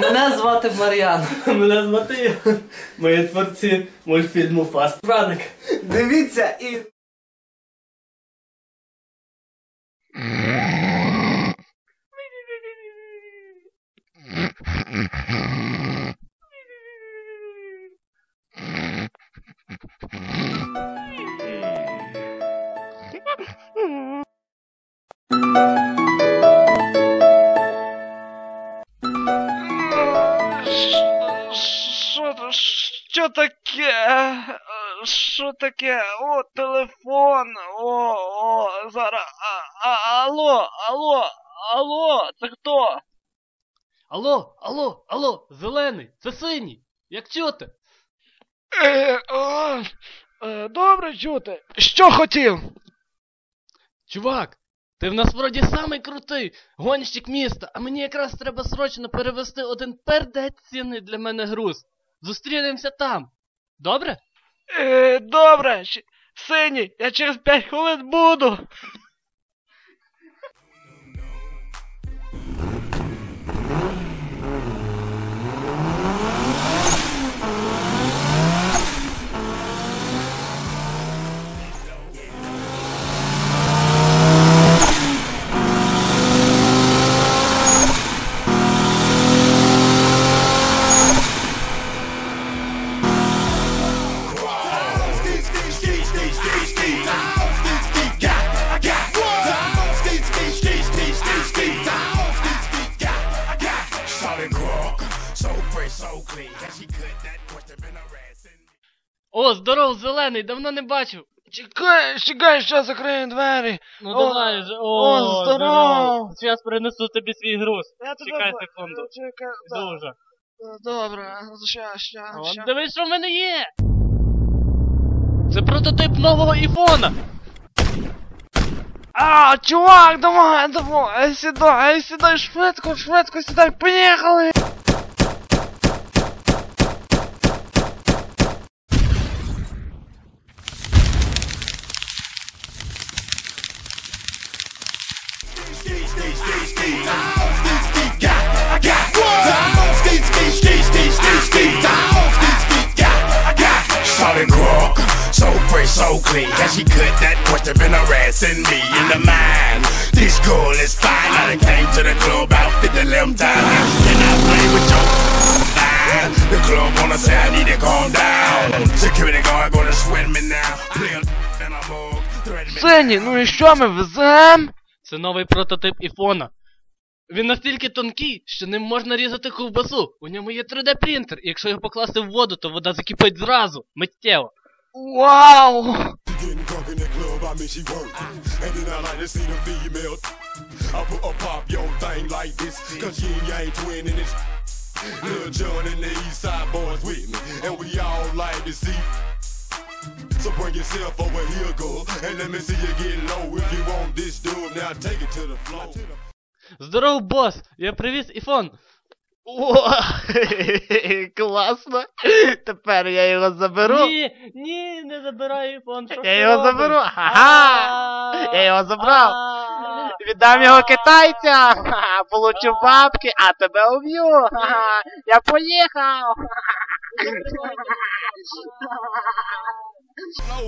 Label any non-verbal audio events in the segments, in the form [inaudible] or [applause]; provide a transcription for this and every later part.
Мене звати Мар'ян. Мене звати Ігор. Ми творці мультфільму Фаст Франик. Дивіться і. Що, що таке? Що таке? О, телефон. О, о, зараз. А, а, алло, алло, алло, це хто? Алло, алло, алло, зелений, це синій. Як чути? Е, о, е, добре чути. Що хотів? Чувак, ти в нас вроді самий крутий гонщик міста, а мені якраз треба срочно перевести один пердець цінний для мене груз. Зустрінемося там. Добре? Е, добре, Сині, я через 5 хвилин буду. О, здоров, зелений, давно не бачив. Чекай, чекай, що закрию двері. Ну О, давай же, о, о, здоров. Зараз принесу тобі свій груз. Я тебе Чекай бачу, секунду. Чекай, да, Дуже. добре, ща, ща, О, ща. дивись, що в мене є. Це прототип нового іфона. А, чувак, давай, давай, сідай, сідай, швидко, швидко, сідай, поїхали! Solid crook, so fresh, so clean. Can she cut that question been harassing me in the mind? This girl is fine. I done came to the club out at the limb time. Can I play with your mind? The club wanna say I need to calm down. Security guard gonna sweat me now. Play a in a mug, threaten me. Сині, ну і що ми везем? Це новий прототип іфона. Він настільки тонкий, що ним можна різати ковбасу. У ньому є 3D принтер, і якщо його покласти в воду, то вода закипить зразу, миттєво. Вау! Здоров, бос! Я привіз іфон. О, [laughs] класно. Тепер я його заберу. Ні, ні, не забирай іфон. Що Я ти його робиш? заберу. Ага. Я його забрав. а. Віддам його китайцям. Ха-ха, Получу бабки, а тебе уб'ю. Ха-ха. Я поїхав.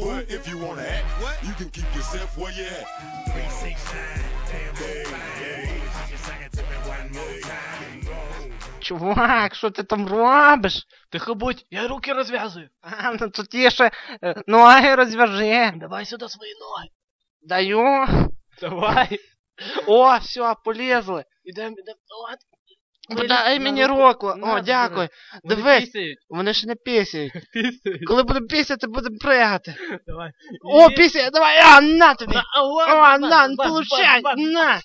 But if you wanna act, you can keep yourself where you at. Чувак, що ти там робиш? Тихо будь, я руки розв'язую. А, ну тут є ще е, ноги розв'яжи. Давай сюди свої ноги. Даю. Давай. О, все, полізли. Ідем, ідем. От. Дай мені руку. О, дякую. Дивись, вони ще не пісяють. [laughs] Коли буду пісяти, будемо пригати. Давай. О, пісяє, давай, а, на тобі. О, на, получай, на.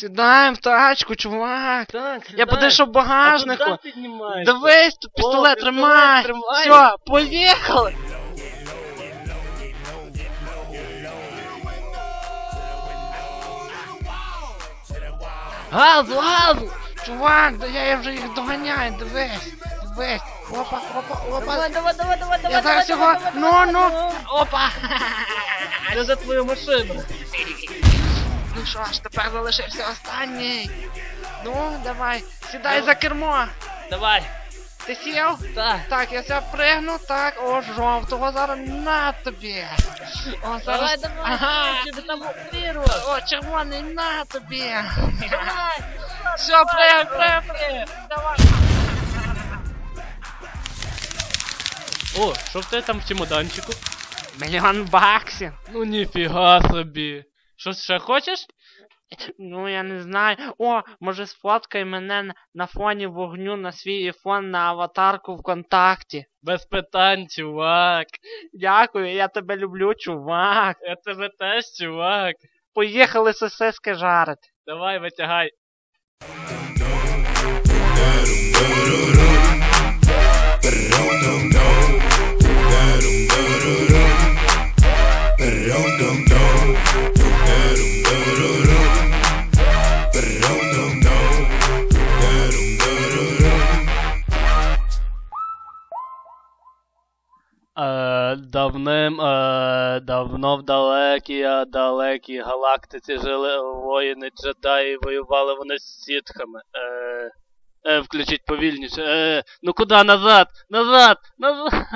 Сідаємо в тачку, чувак. Так, Я подійшов в А багажнику. куди піднімаєшся? Дивись, тут пістолет тримай. тримай. Все, поїхали. Газ, газ! Чувак, да я, вже їх доганяю, дивись, дивись. Опа, опа, опа. Давай, давай, давай, давай, давай. Я зараз його, ну, ну, опа. Це за твою машину. Що ж, тепер залишився останній. Ну, давай, сідай за кермо. Давай. Ти сів? Так. Так, я ся пригну, так, о, жовтого зараз на тобі. О, зараз. Ага. тебе там прірвав. О, червоний на тобі. Давай. Все, пригай, пригай, пригай. Давай. О, що в тебе там в чемоданчику? Мільйон баксів. Ну ніфіга собі. Щось ще хочеш? Ну, я не знаю. О, може сфоткай мене на, фоні вогню на свій іфон на аватарку ВКонтакті. Без питань, чувак. Дякую, я тебе люблю, чувак. Я тебе теж, чувак. Поїхали сосиски жарити. Давай, витягай. Давним, е, давно в далекій, а далекій галактиці жили воїни джедаї, воювали вони з сітхами. Е, е, включіть повільніше. Е, ну куди назад? Назад! Назад!